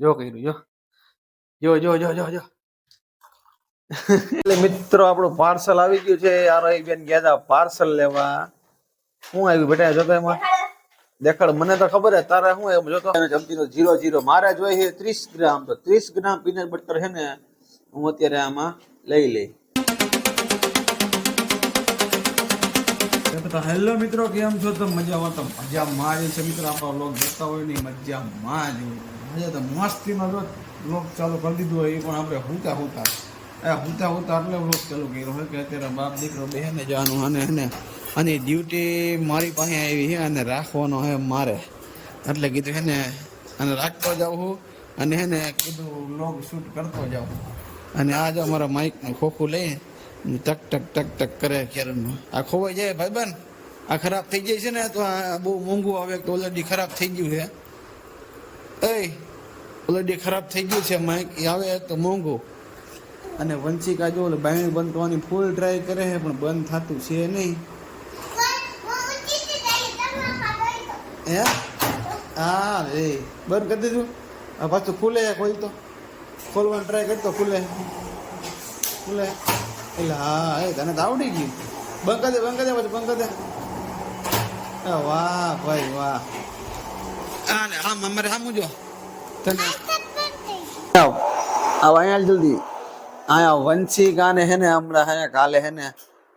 જો કર્યું જો જો જો જો જો જો એટલે મિત્રો, આપણું પાર્સલ આવી ગયું છે. યાર એ બેન ગયા હતા પાર્સલ લેવા. શું આવ્યું બેટા, જોતો એમાં? દેખાડ, મને તો ખબર હે તારે શું એમ જોતો ચમચીનો જીરો જીરો. મારે જોઈએ છે ત્રીસ ગ્રામ. તો ત્રીસ ગ્રામ પીનટ બટર છે ને, હું અત્યારે આમાં લઈ લઈ હેલો મિત્રો, કેમ છો? તો મજામાં. તો મજામાં જ છે મિત્રો, આપણો લોક જોતા હોય ને મજામાં જ હોય આજે તો મસ્તીમાં જો લોક ચાલુ કરી દીધું હોય એ પણ આપણે હુતા હુતા. એ હુતા હુતા એટલે લોક ચાલુ કર્યો. હોય કે અત્યારે બાપ દીકરો બે ને જવાનું અને એને અને ડ્યુટી મારી પાસે આવી છે અને રાખવાનો હે મારે. એટલે કીધું હેને અને રાખતો જાઉં અને હેને કીધું લોગ શૂટ કરતો જાઉં અને આ જો અમારા માઇકનું ખોખું લઈ ટક ટક ટક ટક કરે ક્યારનું આ ખોવાઈ જાય ભાઈબંધ? આ ખરાબ થઈ જાય છે ને? તો આ બહુ મોંઘું આવે તો ઓલરેડી ખરાબ થઈ ગયું છે. એ ઓલરેડી ખરાબ થઈ ગયું છે માઇક આવે તો મોંઘું. અને વંશિકા જો બાયણી બંધ કરવાની ફૂલ ટ્રાય કરે છે, પણ બંધ થતું છે નહીં. હે? હા રે બંધ કરી દીધું. આ પાછું ખુલે ખોલ તો. ખોલવાનું ટ્રાય કરતો ખુલે. ખુલે. એટલે હા, એ તને તો આવડી ગયું. બંધ કરી દે, બંધ કરી દે, પછી બંધ કરી દે. વાહ, ભાઈ વાહ. હા, ને આમ અમારે આમ જો આવ. અહીંયા જલ્દી. અહીંયા વંશી ગાને હમણાં હે કાલે હે ને,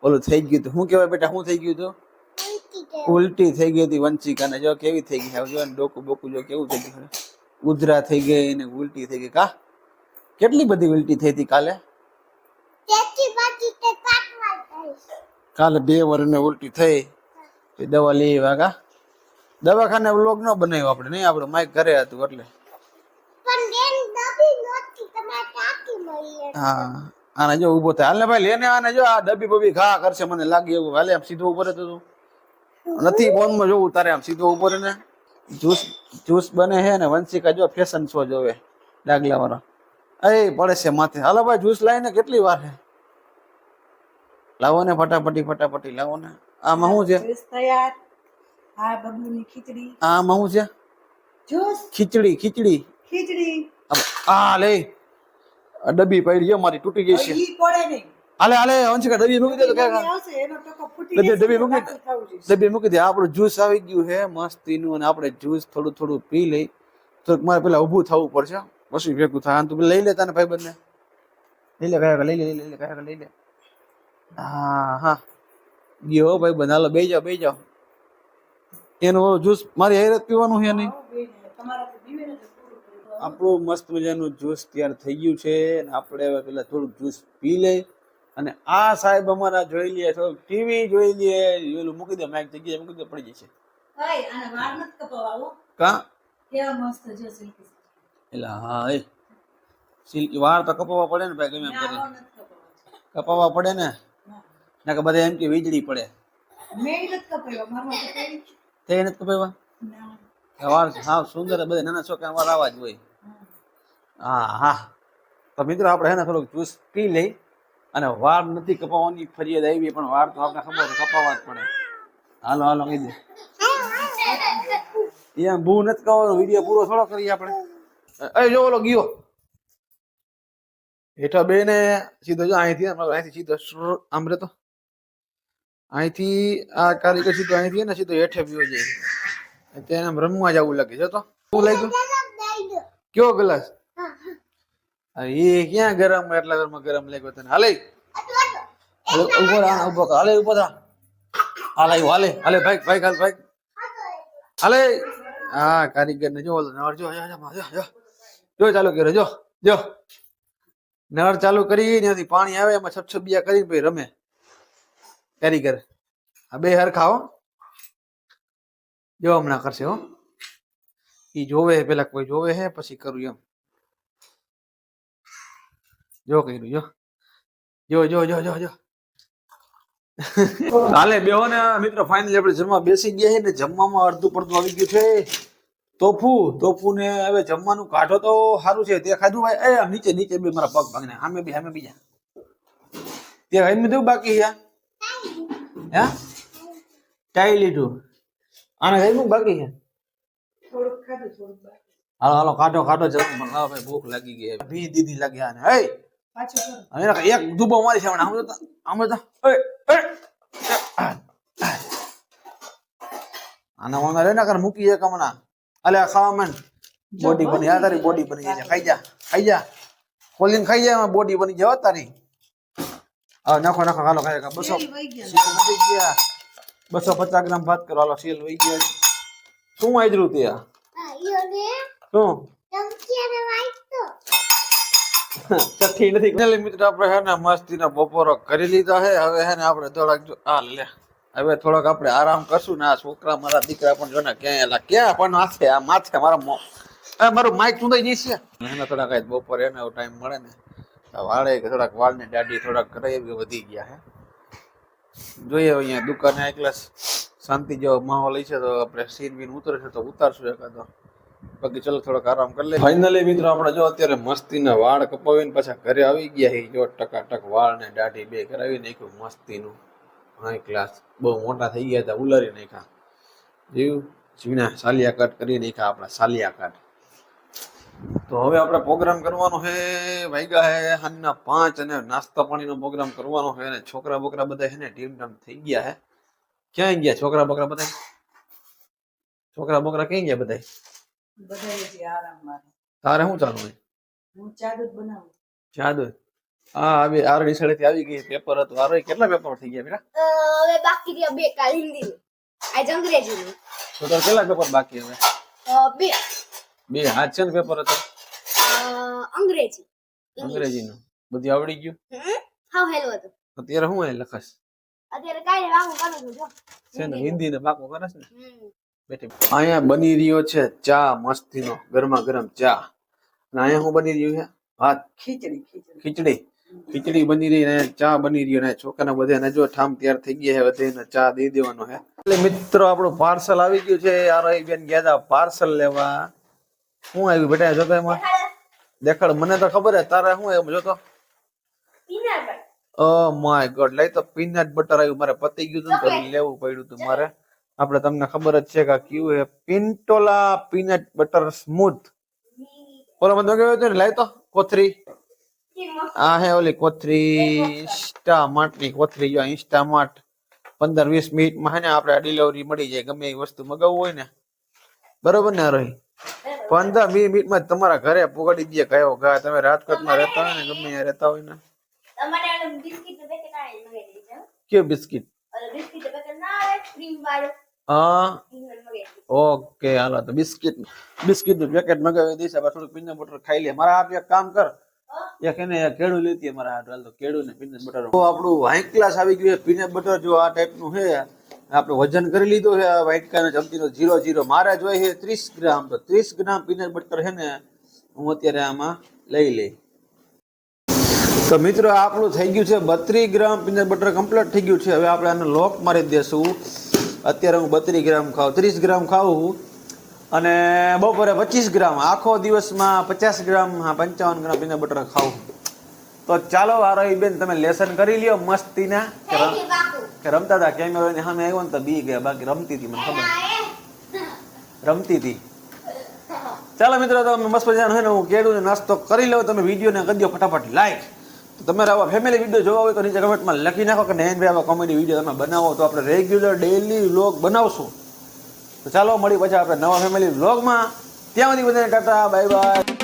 ઓલું થઈ ગયું હતું. શું કહેવાય બેટા, શું થઈ ગયું હતું? ઉલટી થઈ ગઈ હતી વંશિકાને જો, કેવી થઈ ગઈ? જો ડોકું બોકું જો, કેવું થઈ ઉધરા થઈ ગઈ ને ઉલટી થઈ ગઈ. કા? કેટલી બધી ઉલટી થઈ હતી કાલે? કાલે બે વર્ષને ઉલટી થઈ. દવા લઈ કા? દવાખાને વ્લોગ ન બનાવ્યો આપણે, નહીં? આપણે માઇક ઘરે હતું એટલે. હા આને જો ઊભો થાય. હાલને ભાઈ લેને આને જો આ ડબ્બી બબી ઘા કરશે મને લાગે એવું. હાલે આમ સીધો ઊભો રહેતો તું. નથી ફોનમાં જોવું તારે આમ સીધો ઊભો ને જ્યુસ જ્યુસ બને છે ને વંશિકા જો ફેશન શો જોવે ડાગલા વાળા અરે પડે છે માથે. હાલો ભાઈ જ્યુસ લાવીને કેટલી વાર છે લાવો ને ફટાફટી ફટાફટી લાવો ને. આમાં શું છે? જ્યુસ તૈયાર. આ બબલુની ખીચડી. આમાં શું છે? જ્યુસ ખીચડી ખીચડી. ખીચડી. આ લે. ડબ્બી પડી ગયો મારી તૂટી ગઈ છે. હાલે હાલે વંશિકા ડબ્બી મૂકી દે તો ડબ્બી ડબ્બી મૂકી. ડબ્બી મૂકી દે. આપણું જ્યુસ આવી ગયું છે મસ્તીનું અને આપણે જ્યુસ થોડું થોડું પી લઈ. તો મારે પેલા ઊભું થવું પડશે પછી ભેગું થાય. તું લઈ લે તને ભાઈ બંને લઈ લે કયા લઈ લે લઈ લે લઈ લે કયા લઈ લે. હા હા. ગયો ભાઈ બંધ હાલો બે જાઓ બે જાઓ. એનું જ્યુસ મારી હેર પીવાનું છે નહીં. આપણું મસ્ત મજાનું જ્યુસ તૈયાર થઈ ગયું છે અને આપણે હવે પેલા થોડુંક જ્યુસ પી લઈ. અને આ સાહેબ અમારા જોઈ લઈએ થોડુંક ટીવી જોઈ લઈએ ઓલું મૂકી દે માઇક જગ્યાએ મૂકી દે પડી જશે. કા? એટલે હા એ. સિલ્કી વાળ તો કપાવવા પડે ને ભાઈ ગમે એમ કપાવા. કપાવવા. પડે ને? ના. કે બધા એમ કે વીજળી પડે. થઈ નથી કપાવ્યા, વાળ હા સુંદર બધા નાના છોકરા વાળ આવા જ હોય. હા. હા. હા તો મિત્રો આપણે છે ને થોડુંક જ્યુસ પી લઈ અને વાળ નથી કપાવવાની ફરિયાદ આવી પણ વાળ તો આપણે ખબર કપાવવા જ પડે. હાલો હાલો કહી દે. એમ બહુ નથી કહેવાનો વીડિયો પૂરો થોડો કરીએ આપણે. એ જો ઓલો ગયો. હેઠા બે ને સીધો જો અહીંથી અહીંથી સીધો આમ રહેતો. તો અહીંથી આ કારીગર સીધો અહીંથી ને સીધો હેઠે પીવો જાય. તેને રમવા જવું લાગે. છે તો શું લાગ્યું? કયો ગ્લાસ? એ ક્યાં ગરમ એટલા ગરમ ગરમ લાગ્યો તને? હાલે. ઊભો થા ઊભો હાલે ઊભો થા. હાલે હાલે હાલે ભાઈ ભાઈ હાલ ભાઈ. હાલે. હા કારીગર ને જો નળ જો જો, ચાલુ કર્યો જો જો. નળ ચાલુ કરી ત્યાંથી પાણી આવે એમાં છબછબિયા કરીને પછી રમે. કારીગર. આ બે હરખા હો. જો હમણાં કરશે હો. ઈ જોવે પેલા કોઈ જોવે હે પછી કરું એમ. જો કર્યું જો. જો જો જો જો જો. કાલે બેહો ને મિત્રો ફાઇનલી આપણે જમવા બેસી ગયા છે ને જમવામાં અડધું પડતું આવી ગયું છે. તોફુ તોફુ ને હવે જમવાનું કાઢો તો સારું છે. તે ખાધું ભાઈ? એ નીચે નીચે બે મારા પગ ભાગને. સામે બી સામે બીજા. તે ખાઈ લીધું બાકી યા હે? ટાઈ લીધું. આને ખાઈ બાકી છે? હાલો હાલો કાઢો કાઢો જલ્દી મને ભાઈ ભૂખ લાગી ગઈ. ભી દીદી લાગ્યા ને હે? એક ધુબો મારી છે હમણાં આમ જોતા આમ જોતા. એ એ આના વાંધા રે ના કર મૂકી જાય હમણાં અલે ખાવા મન બોડી બની આ તારી બોડી બની જાય. ખાઈ જા ખાઈ જા. ખોલીને ખાઈ જાય બોડી બની જાય હો તારી. હા નાખો નાખો હાલો ખાઈ ખા. બસો ગયા બસો પચાસ ગ્રામ ભાત કરો. હાલો સેલ વહી ગયા. શું આજરું તે આ? શું? ચઠ્ઠી નથી એટલે મિત્રો આપણે હે ને મસ્તીનો બપોરો કરી લીધો હે હવે હે ને આપણે થોડાક આ લે. હવે થોડોક આપણે આરામ કરશું ને આ છોકરા મારા દીકરા પણ જોને ક્યાં એલા ક્યાં પણ માથે આ માથે મારા આ મારું માઇક ચૂંદાઈ જશે એને થોડાક આજ બપોરે એને ટાઈમ મળે ને. વાળે થોડાક વાળને દાઢી થોડાક કરાય એવી વધી ગયા હે. જોઈએ અહીંયા દુકાને એકલા શાંતિ જેવો માહોલ છે તો આપણે સીન બીન ઉતરે છે તો ઉતારશું એકાદો. બાકી ચલો થોડોક આરામ કરી લે. ફાઇનલી મિત્રો, આપણે જો અત્યારે મસ્તીના વાળ કપાવીને પાછા ઘરે આવી ગયા છે જો ટકાટક વાળ ને દાઢી બે કરાવી નાખ્યું મસ્તીનું. હાઈ ક્લાસ બહુ મોટા થઈ ગયા હતા, ઉલારી નાખ્યા. જીવ જીવના સાલિયા કટ કરી નાખ્યા આપણા સાલિયા કટ. તો હવે આપણે પ્રોગ્રામ કરવાનો છે વાગ્યા હે સાંજના પાંચ અને નાસ્તા પાણીનો પ્રોગ્રામ કરવાનો છે અને છોકરા બોકરા બધા છે ને ટીમ ટામ થઈ ગયા હે ક્યાં ગયા છોકરા બોકરા બધા? છોકરા બોકરા ક્યાં ગયા બધા? આરામ મારે. તારે શું ચાલુ છે હું ચા દૂધ બનાવું. જાદુ હા આવી આરડી સાડેથી આવી ગઈ પેપર હતું. આરોય કેટલા પેપર થઈ ગયા બેટા હવે બાકી રહ્યા બે કાલ હિન્દી આજ અંગ્રેજીનું. તો તારે કેટલા પેપર બાકી હવે? બે. બે. હાથ છે ને પેપર હતો? અંગ્રેજી અંગ્રેજી. નું બધું આવડી ગયું? હા હેલો હતું. અત્યારે શું અહીં લખસ અત્યારે કાઈ વાંગું કરું છું જો. છે ને હિન્દી ને પાકો કરસ ને? અહીંયા બની રહ્યો છે ચા મસ્તીનો ગરમા ગરમ ચા. અને અહીંયા શું બની રહ્યું છે? ભાત. ખીચડી ખીચડી. ખીચડી. બની રહી ને ચા બની રહ્યો ને છોકરાને બધાને જો ઠામ તૈયાર થઈ ગયા છે બધાને ચા દઈ દેવાનો છે. એટલે મિત્રો આપણું પાર્સલ આવી ગયું છે. આરોહી બેન ગયા હતા પાર્સલ લેવા. શું આવ્યું બેટા જોતો એમાં? દેખાડ મને તો ખબર હે તારે શું એમ જોતો? પીનટ ઓ માય ગોડ લઈ તો પીનટ બટર આવ્યું. મારે પતી ગયું હતું લેવું પડ્યું હતું મારે. આપણે તમને ખબર જ છે કે કયું હે પિન્ટોલા પીનટ બટર સ્મૂથ ઓલો મને કેવું હતું ને? લાઈ તો? કોથરી? આ હે ઓલી કોથરી ઇન્સ્ટા ની કોથરી જો ઇન્સ્ટા માર્ટ પંદર વીસ મિનિટમાં હે ને આપણે ડિલિવરી મળી જાય. ગમે એ વસ્તુ મગાવવું હોય ને. બરોબર ને રોહી પંદર વીસ મિનિટમાં તમારા ઘરે પોગાડી દે કયો ગા તમે રાજકોટમાં રહેતા હોય ને ગમે ત્યાં રહેતા હોય ને. કયું બિસ્કિટ? ઓકે, હાલો, તો બિસ્કિટ બિસ્કિટનું પેકેટ મગાવી દઈશ આપણે થોડુંક પીનટ બટર ખાઈ લે. મારા હાથ એક કામ કર. એક એને કેળું લેતી મારા હાથ. હાલ તો કેળું ને પીનટ બટર આપણું હાઈ ક્લાસ આવી ગયું પીનટ બટર જો આ ટાઈપનું છે, આપણે વજન કરી લીધું છે વ્હાઈટ કાને ચમચીનો જીરો જીરો મારે જોઈએ છે ત્રીસ ગ્રામ. તો ત્રીસ ગ્રામ પીનટ બટર છે ને, હું અત્યારે આમાં લઈ લઈ. તો મિત્રો, આપણું થઈ ગયું છે બત્રીસ ગ્રામ પીનટ બટર કમ્પ્લીટ થઈ ગયું છે. હવે આપણે આને લોક મારી દેશું. અત્યારે હું બત્રીસ ગ્રામ ખાઉં ત્રીસ ગ્રામ ખાઉં અને બપોરે પચીસ ગ્રામ આખો દિવસમાં પચાસ ગ્રામ હા પંચાવન ગ્રામ પીનટ બટર ખાઉં. તો ચાલો આરોહી બેન તમે લેસન કરી લ્યો મસ્તીના. કે રમતા હતા કેમેરાની સામે આવ્યો ને તો બી ગયા બાકી રમતી હતી મને ખબર. રમતી હતી. ચાલો મિત્રો તમે મસ્ત મજાનું હોય ને હું કેળું નાસ્તો કરી લઉં તમે વિડીયોને કરી દો ફટાફટ લાઈક તમારે આવા ફેમિલી વીડિયો જોવા હોય તો નીચે કમેન્ટમાં લખી નાખો કે નયન ભાઈ આવા કોમેડી વીડિયો તમે બનાવો તો આપણે રેગ્યુલર ડેલી વ્લોગ બનાવશું. તો ચાલો મળી પછી આપણે નવા ફેમિલી વ્લોગમાં ત્યાં સુધી બધાને ટાટા બાય બાય